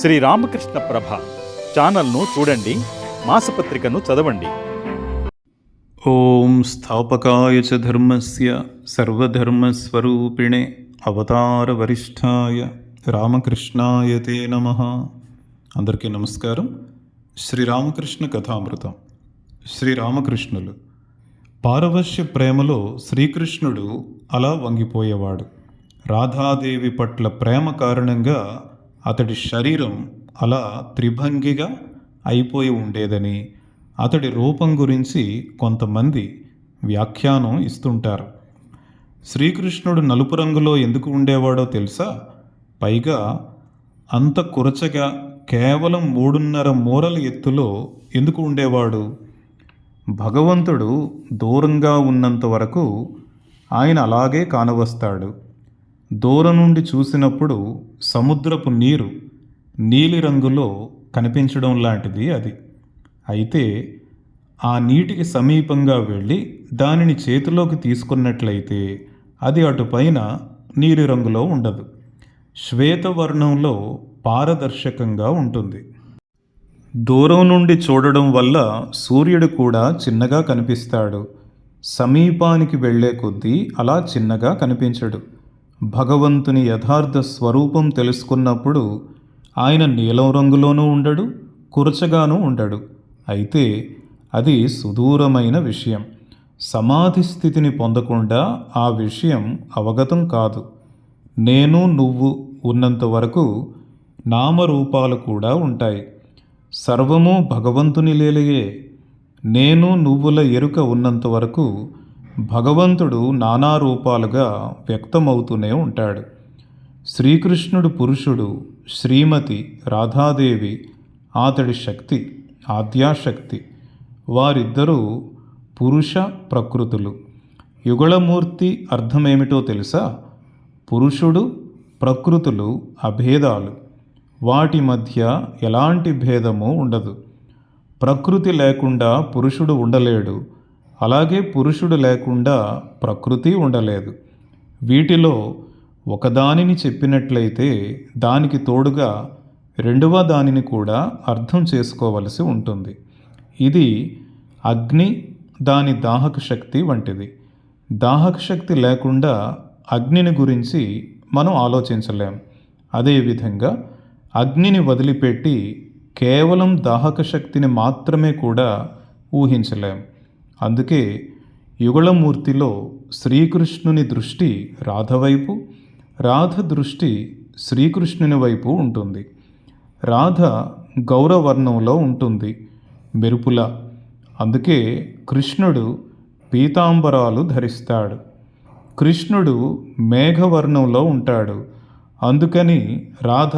శ్రీ రామకృష్ణ ప్రభ ఛానల్ను చూడండి మాసపత్రికను చదవండి. ఓం స్థాపకాయ చ ధర్మస్య సర్వధర్మస్వరూపిణే అవతారవరిష్ఠాయ రామకృష్ణాయ తే నమ. అందరికీ నమస్కారం. శ్రీరామకృష్ణ కథామృతం. శ్రీరామకృష్ణులు పారవశ్య ప్రేమలో శ్రీకృష్ణుడు అలా వంగిపోయేవాడు. రాధాదేవి పట్ల ప్రేమ కారణంగా అతడి శరీరం అలా త్రిభంగిగా అయిపోయి ఉండేదని అతడి రూపం గురించి కొంతమంది వ్యాఖ్యానం ఇస్తుంటారు. శ్రీకృష్ణుడు నలుపు రంగులో ఎందుకు ఉండేవాడో తెలుసా? పైగా అంత కురచగా కేవలం మూడున్నర మూరల ఎత్తులో ఎందుకు ఉండేవాడు? భగవంతుడు దూరంగా ఉన్నంత వరకు ఆయన అలాగే కానవస్తాడు. దూరం నుండి చూసినప్పుడు సముద్రపు నీరు నీలిరంగులో కనిపించడం లాంటిది అది. అయితే ఆ నీటికి సమీపంగా వెళ్ళి దానిని చేతిలోకి తీసుకున్నట్లయితే అది అటుపైన నీలిరంగులో ఉండదు. శ్వేతవర్ణంలో పారదర్శకంగా ఉంటుంది. దూరం నుండి చూడడం వల్ల సూర్యుడు కూడా చిన్నగా కనిపిస్తాడు. సమీపానికి వెళ్ళే కొద్దీ అలా చిన్నగా కనిపించడు. భగవంతుని యథార్థ స్వరూపం తెలుసుకున్నప్పుడు ఆయన నీలం రంగులోనూ ఉండడు కురచగానూ ఉండడు. అయితే అది సుదూరమైన విషయం. సమాధి స్థితిని పొందకుండా ఆ విషయం అవగతం కాదు. నేను నువ్వు ఉన్నంత వరకు నామరూపాలు కూడా ఉంటాయి. సర్వము భగవంతుని లేలయే. నేను నువ్వుల ఎరుక ఉన్నంత వరకు భగవంతుడు నానా రూపాలుగా వ్యక్తమవుతూనే ఉంటాడు. శ్రీకృష్ణుడు పురుషుడు శ్రీమతి రాధాదేవి అతడి శక్తి ఆద్యాశక్తి వారిద్దరూ పురుష ప్రకృతులు. యుగళమూర్తి అర్థమేమిటో తెలుసా? పురుషుడు ప్రకృతులు అభేదాలు. వాటి మధ్య ఎలాంటి భేదము ఉండదు. ప్రకృతి లేకుండా పురుషుడు ఉండలేడు. అలాగే పురుషుడు లేకుండా ప్రకృతి ఉండలేదు. వీటిలో ఒకదానిని చెప్పినట్లయితే దానికి తోడుగా రెండవ దానిని కూడా అర్థం చేసుకోవలసి ఉంటుంది. ఇది అగ్ని దాని దాహక శక్తి వంటిది. దాహక శక్తి లేకుండా అగ్నిని గురించి మనం ఆలోచించలేం. అదేవిధంగా అగ్నిని వదిలిపెట్టి కేవలం దాహక శక్తిని మాత్రమే కూడా ఊహించలేం. అందుకే యుగళమూర్తిలో శ్రీకృష్ణుని దృష్టి రాధ వైపు రాధ దృష్టి శ్రీకృష్ణుని వైపు ఉంటుంది. రాధ గౌరవర్ణంలో ఉంటుంది మెరుపుల. అందుకే కృష్ణుడు పీతాంబరాలు ధరిస్తాడు. కృష్ణుడు మేఘవర్ణంలో ఉంటాడు. అందుకని రాధ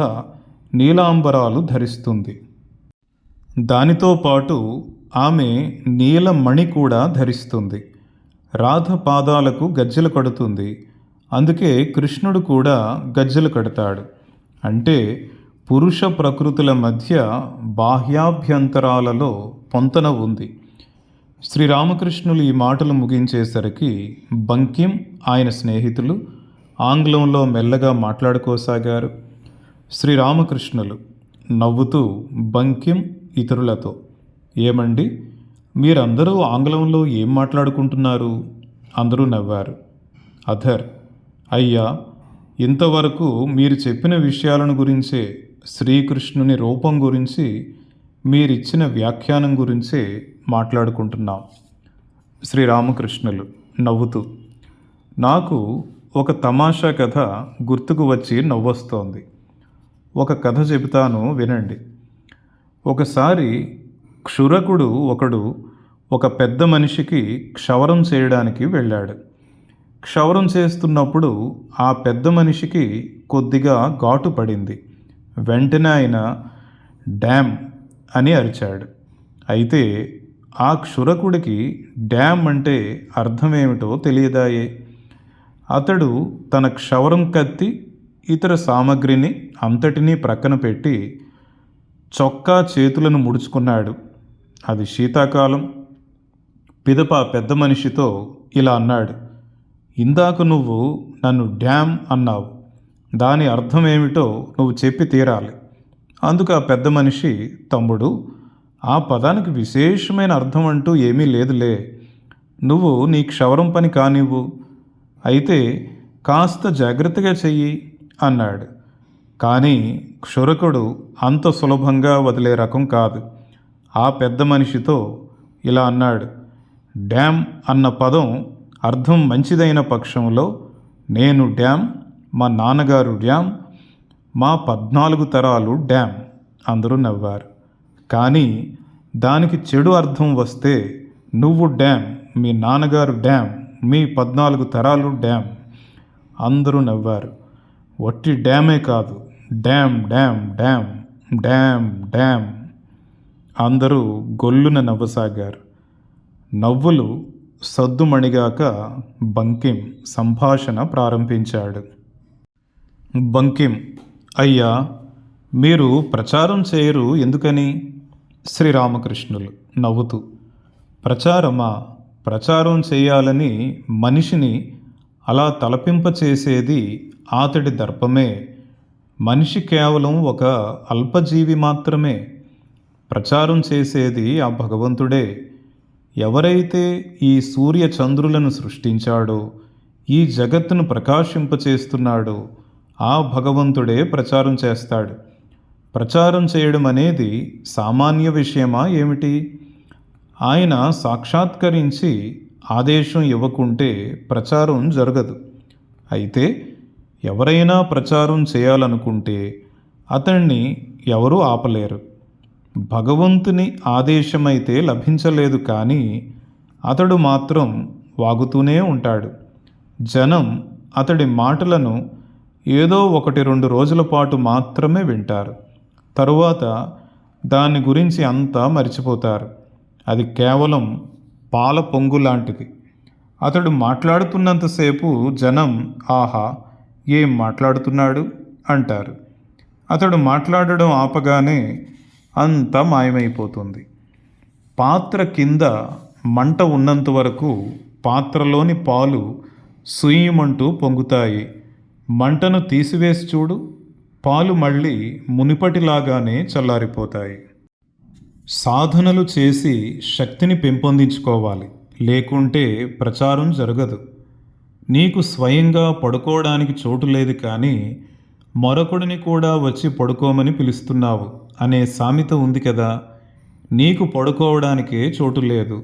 నీలాంబరాలు ధరిస్తుంది. దానితో పాటు ఆమె నీలమణి కూడా ధరిస్తుంది. రాధ పాదాలకు గజ్జెలు కడుతుంది. అందుకే కృష్ణుడు కూడా గజ్జలు కడతాడు. అంటే పురుష ప్రకృతుల మధ్య బాహ్యాభ్యంతరాలలో పొంతన ఉంది. శ్రీరామకృష్ణులు ఈ మాటలు ముగించేసరికి బంకిం ఆయన స్నేహితులు ఆంగ్లంలో మెల్లగా మాట్లాడుకోసాగారు. శ్రీరామకృష్ణులు నవ్వుతూ బంకిం ఇతరులతో ఏమండి? మీరందరూ ఆంగ్లంలో ఏం మాట్లాడుకుంటున్నారు? అందరూ నవ్వారు. అధర్ అయ్యా ఇంతవరకు మీరు చెప్పిన విషయాలను గురించే శ్రీకృష్ణుని రూపం గురించి మీరిచ్చిన వ్యాఖ్యానం గురించే మాట్లాడుకుంటున్నాం. శ్రీరామకృష్ణులు నవ్వుతూ నాకు ఒక తమాషా కథ గుర్తుకు వచ్చి నవ్వొస్తోంది. ఒక కథ చెబుతాను వినండి. ఒకసారి క్షురకుడు ఒకడు ఒక పెద్ద మనిషికి క్షవరం చేయడానికి వెళ్ళాడు. క్షవరం చేస్తున్నప్పుడు ఆ పెద్ద మనిషికి కొద్దిగా ఘాటు పడింది. వెంటనే ఆయన డ్యామ్ అని అరిచాడు. అయితే ఆ క్షురకుడికి డ్యామ్ అంటే అర్థమేమిటో తెలియదాయే. అతడు తన క్షవరం కత్తి ఇతర సామగ్రిని అంతటినీ ప్రక్కన పెట్టి చొక్కా చేతులను ముడుచుకున్నాడు. అది శీతాకాలం. పిదప పెద్ద మనిషితో ఇలా అన్నాడు ఇందాక నువ్వు నన్ను డ్యామ్ అన్నావు. దాని అర్థం ఏమిటో నువ్వు చెప్పి తీరాలి. అందుకు ఆ పెద్ద మనిషి తమ్ముడు ఆ పదానికి విశేషమైన అర్థం అంటూ ఏమీ లేదులే. నువ్వు నీ క్షవరం పని కానివ్వు. అయితే కాస్త జాగ్రత్తగా చెయ్యి అన్నాడు. కానీ క్షురకుడు అంత సులభంగా వదిలే రకం కాదు. ఆ పెద్ద మనిషితో ఇలా అన్నాడు డ్యామ్ అన్న పదం అర్థం మంచిదైన పక్షంలో నేను డ్యామ్ మా నాన్నగారు డ్యామ్ మా పద్నాలుగు తరాలు డ్యామ్ అందరూ నవ్వారు. కానీ దానికి చెడు అర్థం వస్తే నువ్వు డ్యామ్ మీ నాన్నగారు డ్యామ్ మీ పద్నాలుగు తరాలు డ్యామ్ అందరూ నవ్వారు. వట్టి డ్యామే కాదు dam dam dam dam dam అందరూ గొల్లున నవ్వసాగారు. నవ్వులు సద్దుమణిగాక బంకిం సంభాషణ ప్రారంభించాడు. బంకిం అయ్యా మీరు ప్రచారం చేయరు ఎందుకని? శ్రీరామకృష్ణులు నవ్వుతూ ప్రచారమా? ప్రచారం చేయాలని మనిషిని అలా తలపింప చేసేది అతడి దర్పమే. మనిషి కేవలం ఒక అల్పజీవి మాత్రమే. ప్రచారం చేసేది ఆ భగవంతుడే. ఎవరైతే ఈ సూర్య చంద్రులను సృష్టించాడో ఈ జగత్తును ప్రకాశింపచేస్తున్నాడో ఆ భగవంతుడే ప్రచారం చేస్తాడు. ప్రచారం చేయడం అనేది సామాన్య విషయమా ఏమిటి? ఆయన సాక్షాత్కరించి ఆదేశం ఇవ్వకుంటే ప్రచారం జరగదు. అయితే ఎవరైనా ప్రచారం చేయాలనుకుంటే అతన్ని ఎవరూ ఆపలేరు. భగవంతుని ఆదేశమైతే లభించలేదు కానీ అతడు మాత్రం వాగుతూనే ఉంటాడు. జనం అతడి మాటలను ఏదో ఒకటి రెండు రోజుల పాటు మాత్రమే వింటారు. తరువాత దాని గురించి అంతా మర్చిపోతారు. అది కేవలం పాల పొంగు లాంటిది. అతడు మాట్లాడుతున్నంతసేపు జనం ఆహా ఏం మాట్లాడుతున్నాడు? అంటారు. అతడు మాట్లాడడం ఆపగానే అంతా మాయమైపోతుంది. పాత్ర కింద మంట ఉన్నంత వరకు పాత్రలోని పాలు సుయ్యమంటూ పొంగుతాయి. మంటను తీసివేసి చూడు పాలు మళ్ళీ మునిపటిలాగానే చల్లారిపోతాయి. సాధనలు చేసి శక్తిని పెంపొందించుకోవాలి. లేకుంటే ప్రచారం జరగదు. నీకు స్వయంగా పడుకోవడానికి చోటు లేదు కానీ మరొకడిని కూడా వచ్చి పడుకోమని పిలుస్తున్నావు. అనే సామెత ఉంది కదా నీకు పడుకోవడానికే చోటు లేదు.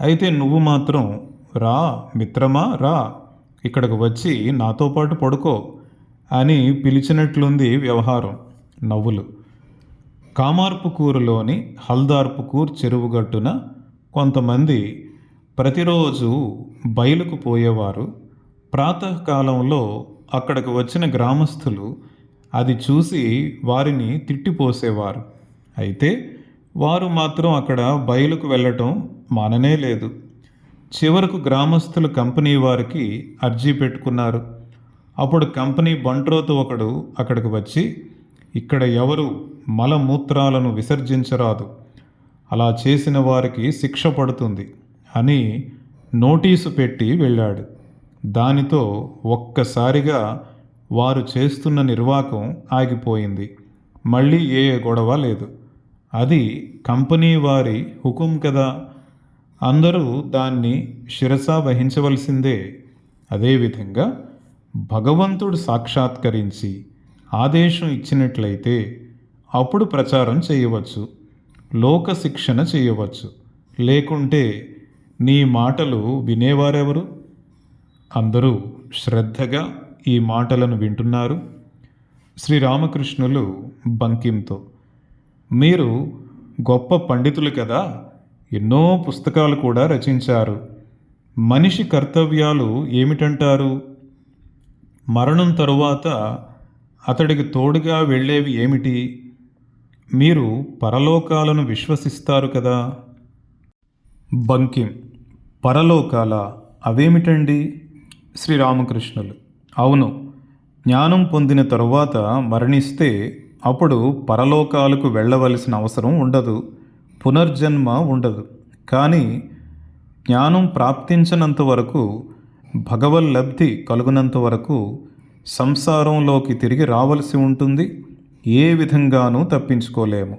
అయితే నువ్వు మాత్రం రా మిత్రమా రా ఇక్కడికి వచ్చి నాతో పాటు పడుకో అని పిలిచినట్లుంది వ్యవహారం. నవ్వులు. కామార్పుకూరులోని హల్దార్పుకూర్ చెరువుగట్టున కొంతమంది ప్రతిరోజు బయలుకు పోయేవారు. ప్రాతకాలంలో అక్కడికి వచ్చిన గ్రామస్తులు అది చూసి వారిని తిట్టిపోసేవారు. అయితే వారు మాత్రం అక్కడ బయలుకు వెళ్ళటం మాననే లేదు. చివరకు గ్రామస్తులు కంపెనీ వారికి అర్జీ పెట్టుకున్నారు. అప్పుడు కంపెనీ బంట్రోతు ఒకడు అక్కడికి వచ్చి ఇక్కడ ఎవరు మలమూత్రాలను విసర్జించరాదు. అలా చేసిన వారికి శిక్ష పడుతుంది అని నోటీసు పెట్టి వెళ్ళాడు. దానితో ఒక్కసారిగా వారు చేస్తున్న నిర్వాకం ఆగిపోయింది. మళ్ళీ ఏ గొడవ లేదు. అది కంపెనీ వారి హుకుం కదా. అందరూ దాన్ని శిరసా వహించవలసిందే. అదేవిధంగా భగవంతుడు సాక్షాత్కరించి ఆదేశం ఇచ్చినట్లయితే అప్పుడు ప్రచారం చేయవచ్చు. లోక శిక్షణ చేయవచ్చు. లేకుంటే నీ మాటలు వినేవారెవరు? అందరూ శ్రద్ధగా ఈ మాటలను వింటున్నారు శ్రీరామకృష్ణులు బంకింతో. మీరు గొప్ప పండితులు కదా ఎన్నో పుస్తకాలు కూడా రచించారు. మనిషి కర్తవ్యాలు ఏమిటంటారు? మరణం తరువాత అతడికి తోడుగా వెళ్ళేవి ఏమిటి? మీరు పరలోకాలను విశ్వసిస్తారు కదా. బంకిం పరలోకాల అవేమిటండి? శ్రీరామకృష్ణులు అవును. జ్ఞానం పొందిన తరువాత మరణిస్తే అప్పుడు పరలోకాలకు వెళ్ళవలసిన అవసరం ఉండదు. పునర్జన్మ ఉండదు. కానీ జ్ఞానం ప్రాప్తించినంత వరకు భగవల్లబ్ధి కలుగునంత వరకు సంసారంలోకి తిరిగి రావలసి ఉంటుంది. ఏ విధంగానూ తప్పించుకోలేము.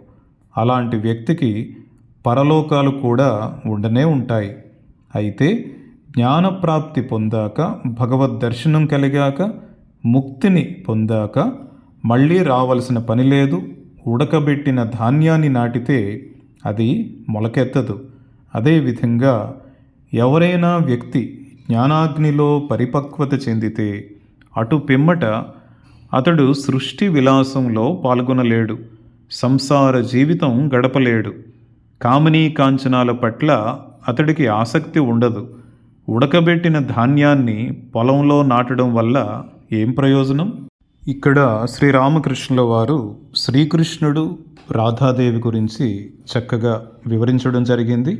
అలాంటి వ్యక్తికి పరలోకాలు కూడా ఉండనే ఉంటాయి. అయితే జ్ఞానప్రాప్తి పొందాక భగవద్ దర్శనం కలిగాక ముక్తిని పొందాక మళ్ళీ రావలసిన పని లేదు ఉడకబెట్టిన ధాన్యాన్ని నాటితే అది మొలకెత్తదు. అదేవిధంగా ఎవరైనా వ్యక్తి జ్ఞానాగ్నిలో పరిపక్వత చెందితే అటు పిమ్మట అతడు సృష్టి విలాసంలో పాల్గొనలేడు సంసార జీవితం గడపలేడు కామినీ కాంచనాల పట్ల అతడికి ఆసక్తి ఉండదు. ఉడకబెట్టిన ధాన్యాన్ని పొలంలో నాటడం వల్ల ఏం ప్రయోజనం? ఇక్కడ శ్రీరామకృష్ణుల వారు శ్రీకృష్ణుడు రాధాదేవి గురించి చక్కగా వివరించడం జరిగింది.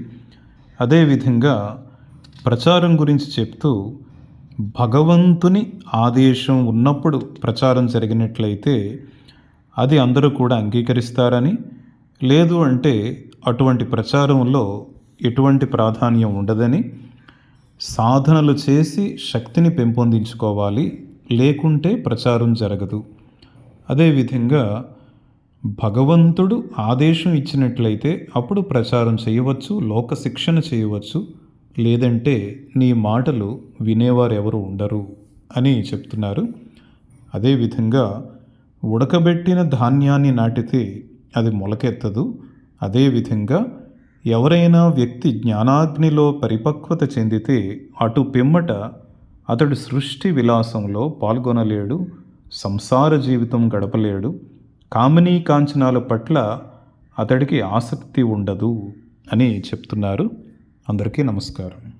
అదేవిధంగా ప్రచారం గురించి చెప్తూ భగవంతుని ఆదేశం ఉన్నప్పుడు ప్రచారం జరిగినట్లయితే అది అందరూ కూడా అంగీకరిస్తారని లేదు అంటే అటువంటి ప్రచారంలో ఎటువంటి ప్రాధాన్యం ఉండదని సాధనలు చేసి శక్తిని పెంపొందించుకోవాలి లేకుంటే ప్రచారం జరగదు. అదేవిధంగా భగవంతుడు ఆదేశం ఇచ్చినట్లయితే అప్పుడు ప్రచారం చేయవచ్చు లోక శిక్షణ చేయవచ్చు లేదంటే నీ మాటలు వినేవారు ఎవరు ఉండరు అని చెప్తున్నారు. అదేవిధంగా ఉడకబెట్టిన ధాన్యాన్ని నాటితే అది మొలకెత్తదు. అదేవిధంగా ఎవరైనా వ్యక్తి జ్ఞానాగ్నిలో పరిపక్వత చెందితే అటు పిమ్మట అతడు సృష్టి విలాసంలో పాల్గొనలేడు సంసార జీవితం గడపలేడు కామినీ కాంచనాల పట్ల అతడికి ఆసక్తి ఉండదు అని చెప్తున్నారు. అందరికీ నమస్కారం.